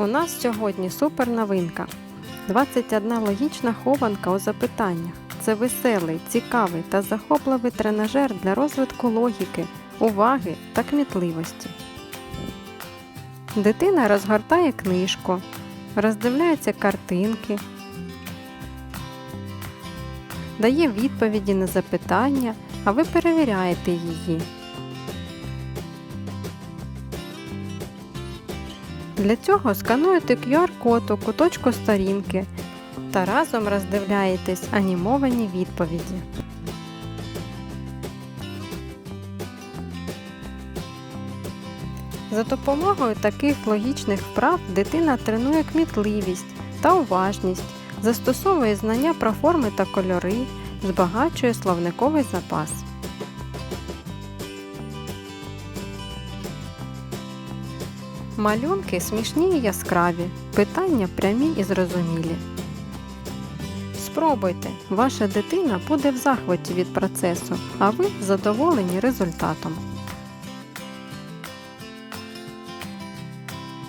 У нас сьогодні супер новинка. 21 логічна хованка у запитаннях. Це веселий, цікавий та захопливий тренажер для розвитку логіки, уваги та кмітливості. Дитина розгортає книжку, роздивляється картинки, дає відповіді на запитання, а ви перевіряєте її. Для цього скануєте QR-код у куточку сторінки та разом роздивляєтесь анімовані відповіді. За допомогою таких логічних вправ дитина тренує кмітливість та уважність, застосовує знання про форми та кольори, збагачує словниковий запас. Малюнки смішні і яскраві, питання прямі і зрозумілі. Спробуйте, ваша дитина буде в захваті від процесу, а ви задоволені результатом.